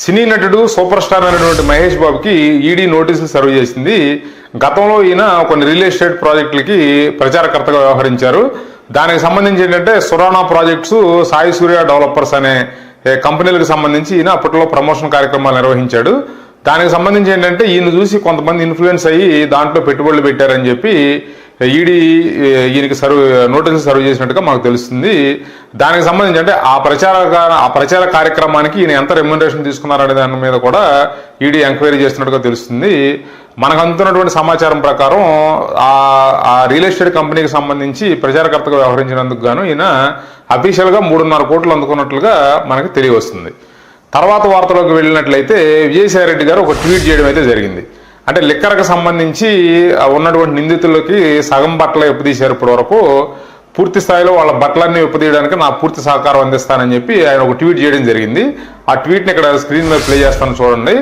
సినీ నటుడు super star అయినటువంటి మహేష్ బాబుకి ఈడీ నోటీసులు సర్వ్ చేసింది. గతంలో ఈయన కొన్ని రియల్ ఎస్టేట్ ప్రాజెక్టులకి ప్రచారకర్తగా వ్యవహరించారు. దానికి సంబంధించి ఏంటంటే సురాణా ప్రాజెక్ట్స్ సాయి సూర్య డెవలపర్స్ అనే కంపెనీలకు సంబంధించి ఈయన అప్పట్లో ప్రమోషన్ కార్యక్రమాలు నిర్వహించాడు. దానికి సంబంధించి ఏంటంటే ఈయన చూసి కొంతమంది ఇన్ఫ్లుయెన్స్ అయ్యి దాంట్లో పెట్టుబడులు పెట్టారని చెప్పి ఈడీ ఈయనకి సర్వ్ నోటీసులు సర్వ్ చేసినట్టుగా మాకు తెలుస్తుంది. దానికి సంబంధించి అంటే ఆ ప్రచార ఆ ప్రచార కార్యక్రమానికి ఈయన ఎంత రెమ్యునరేషన్ తీసుకున్నారనే దాని మీద కూడా ఈడీ ఎంక్వైరీ చేస్తున్నట్టుగా తెలుస్తుంది. మనకు అందుతున్నటువంటి సమాచారం ప్రకారం ఆ ఆ రియల్ ఎస్టేట్ కంపెనీకి సంబంధించి ప్రచారకర్తగా వ్యవహరించినందుకు గాను ఈయన అఫీషియల్గా మూడున్నర కోట్లు అందుకున్నట్లుగా మనకి తెలియవస్తుంది. తర్వాత వార్తలోకి వెళ్ళినట్లయితే విజయసాయి రెడ్డి గారు ఒక ట్వీట్ చేయడం అయితే జరిగింది. అంటే లిక్కర్కి సంబంధించి ఉన్నటువంటి నిందితులకి సగం బట్టలు ఎప్పుదీశారు ఇప్పటి వరకు పూర్తి స్థాయిలో వాళ్ళ బట్టలన్నీ ఒప్పుదీయడానికి నా పూర్తి సహకారం అందిస్తానని చెప్పి ఆయన ఒక ట్వీట్ చేయడం జరిగింది. ఆ ట్వీట్ని ఇక్కడ స్క్రీన్ మీద ప్లే చేస్తాను చూడండి.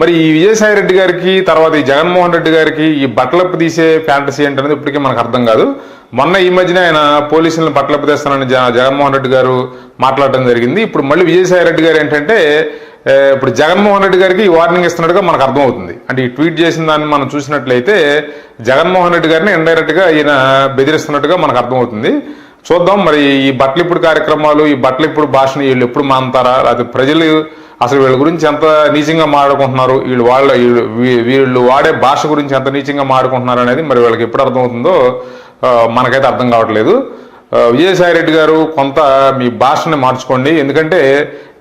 మరి ఈ విజయసాయి రెడ్డి గారికి తర్వాత ఈ జగన్మోహన్ రెడ్డి గారికి ఈ బట్టలప్పు తీసే ఫ్యాంటసీ ఏంటనేది ఇప్పటికీ మనకు అర్థం కాదు. మొన్న ఈ మధ్యన ఆయన పోలీసులను బట్టలప్పు తీస్తానని జగన్మోహన్ రెడ్డి గారు మాట్లాడడం జరిగింది. ఇప్పుడు మళ్ళీ విజయసాయి రెడ్డి గారు ఏంటంటే ఇప్పుడు జగన్మోహన్ రెడ్డి గారికి ఈ వార్నింగ్ ఇస్తున్నట్టుగా మనకు అర్థమవుతుంది. అంటే ఈ ట్వీట్ చేసిన దాన్ని మనం చూసినట్లయితే జగన్మోహన్ రెడ్డి గారిని ఇండైరెక్ట్గా ఈయన బెదిరిస్తున్నట్టుగా మనకు అర్థమవుతుంది. చూద్దాం మరి ఈ బట్టలు ఇప్పుడు కార్యక్రమాలు ఈ బట్టలు ఇప్పుడు భాషను వీళ్ళు ఎప్పుడు మానుతారా లేకపోతే ప్రజలు అసలు వీళ్ళ గురించి ఎంత నీచంగా మాట్లాడుకుంటున్నారు? వీళ్ళు వాళ్ళ వీళ్ళు వాడే భాష గురించి ఎంత నీచంగా మాట్లాడుకుంటున్నారు అనేది మరి వీళ్ళకి ఎప్పుడు అర్థమవుతుందో మనకైతే అర్థం కావట్లేదు. విజయసాయి రెడ్డి గారు కొంత మీ భాషని మార్చుకోండి. ఎందుకంటే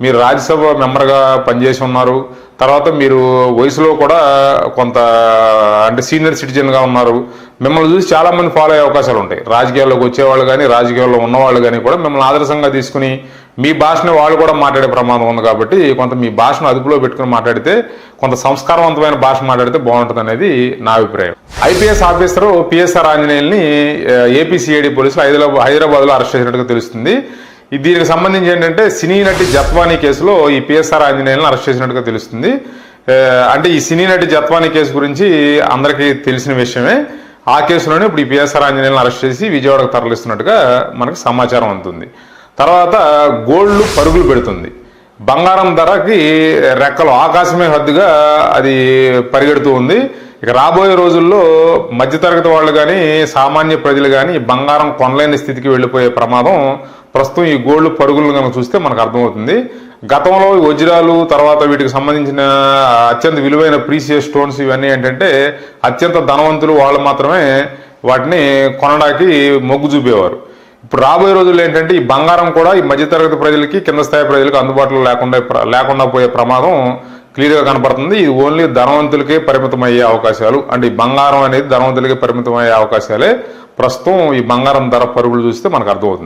మీరు రాజ్యసభ మెంబర్గా పనిచేసి ఉన్నారు. తర్వాత మీరు వయసులో కూడా కొంత అంటే సీనియర్ సిటిజన్గా ఉన్నారు. మిమ్మల్ని చూసి చాలామంది ఫాలో అయ్యే అవకాశాలు ఉంటాయి. రాజకీయాల్లోకి వచ్చేవాళ్ళు కానీ రాజకీయాల్లో ఉన్నవాళ్ళు కానీ కూడా మిమ్మల్ని ఆదర్శంగా తీసుకుని మీ భాషను వాళ్ళు కూడా మాట్లాడే ప్రమాదం ఉంది కాబట్టి కొంత మీ భాషను అదుపులో పెట్టుకుని మాట్లాడితే కొంత సంస్కారవంతమైన భాష మాట్లాడితే బాగుంటుంది అనేది నా అభిప్రాయం. ఐపీఎస్ ఆఫీసర్ పిఎస్ఆర్ ఆంజనేయుల్ని ఏపీసీఐడి పోలీసులు హైదరాబాద్ హైదరాబాద్లో అరెస్ట్ చేసినట్టుగా తెలుస్తుంది. దీనికి సంబంధించి ఏంటంటే సినీ నటి జత్వానీ కేసులో ఈ పిఎస్ఆర్ ఆంజనేయులను అరెస్ట్ చేసినట్టుగా తెలుస్తుంది. అంటే ఈ సినీ నటి జత్వానీ కేసు గురించి అందరికీ తెలిసిన విషయమే. ఆ కేసులోనే ఇప్పుడు ఈ పిఎస్ఆర్ ఆంజనేయులను అరెస్ట్ చేసి విజయవాడకు తరలిస్తున్నట్టుగా మనకు సమాచారం అందుతుంది తర్వాత గోల్డ్ పరుగులు పెడుతుంది. బంగారం ధరకి రెక్కలు ఆకాశమే హద్దుగా అది పరిగెడుతూ ఉంది. ఇక రాబోయే రోజుల్లో మధ్యతరగతి వాళ్ళు కానీ సామాన్య ప్రజలు కానీ బంగారం కొనలేని స్థితికి వెళ్ళిపోయే ప్రమాదం ప్రస్తుతం ఈ గోల్డ్ పరుగులను కనుక చూస్తే మనకు అర్థమవుతుంది. గతంలో వజ్రాలు తర్వాత వీటికి సంబంధించిన అత్యంత విలువైన ప్రీసియస్ స్టోన్స్ ఇవన్నీ ఏంటంటే అత్యంత ధనవంతులు వాళ్ళు మాత్రమే వాటిని కొనడానికి మొగ్గు చూపేవారు. ఇప్పుడు రాబోయే రోజుల్లో ఏంటంటే ఈ బంగారం కూడా ఈ మధ్యతరగతి ప్రజలకి కింద స్థాయి ప్రజలకు అందుబాటులో లేకుండా లేకుండా పోయే ప్రమాదం క్లియర్గా కనపడుతుంది. ఇది ఓన్లీ ధనవంతులకే పరిమితం అయ్యే అవకాశాలు. అంటే ఈ బంగారం అనేది ధనవంతులకే పరిమితం అయ్యే అవకాశాలే. ప్రస్తుతం ఈ బంగారం ధర పరుగులు చూస్తే మనకు అర్థమవుతుంది.